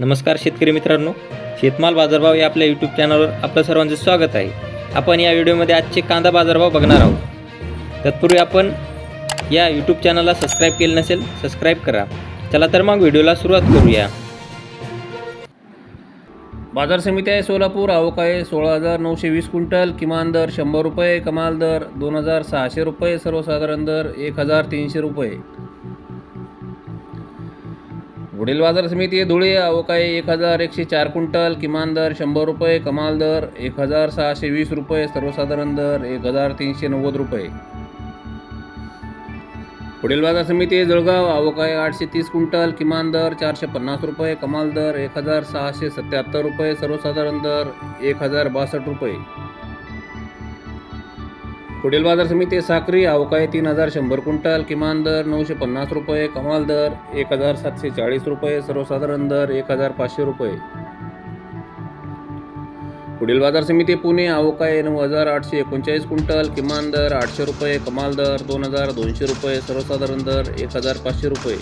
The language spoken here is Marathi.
नमस्कार शेतकरी मित्रांनो शेतमाल बाजारभाव या आपल्या यूट्यूब चॅनलवर आपलं सर्वांचं स्वागत आहे. आपण या व्हिडिओमध्ये आजचे कांदा बाजारभाव बघणार आहोत. तत्पूर्वी आपण या यूट्यूब चॅनलला सबस्क्राईब केलं नसेल सबस्क्राईब करा. चला तर मग व्हिडिओला सुरुवात करूया. बाजार समिती आहे सोलापूर आवक आहे सोळा हजार नऊशे वीस क्विंटल किमान दर शंभर रुपये कमाल दर दोन हजार सहाशे रुपये सर्वसाधारण दर एक हजार तीनशे रुपये. वडील बाजार समिती धुळे अवकाळी एक हजार एकशे चार क्विंटल किमान दर शंभर रुपये कमाल दर एक हजार सहाशे वीस रुपये सर्वसाधारण दर एक हजार तीनशे नव्वद रुपये. पुढील बाजार समिती जळगाव अवकाळी आठशे तीस क्विंटल किमान दर चारशे पन्नास रुपये कमाल दर एक हजार सहाशे सत्याहत्तर रुपये सर्वसाधारण दर एक हजार बासष्ट रुपये. पुढील बाजार समिती साखरी अवकाळी आहे तीन हजार शंभर क्विंटल किमान दर नऊशे पन्नास रुपये कमाल दर एक हजार सातशे चाळीस रुपये सर्वसाधारण दर एक हजार पाचशे रुपये. पुढील बाजार समिती पुणे आवक आहे नऊ हजार आठशे एकोणचाळीस क्विंटल किमान दर आठशे रुपये कमाल दर दोन हजार दोनशे रुपये सर्वसाधारण दर एक हजार पाचशे रुपये.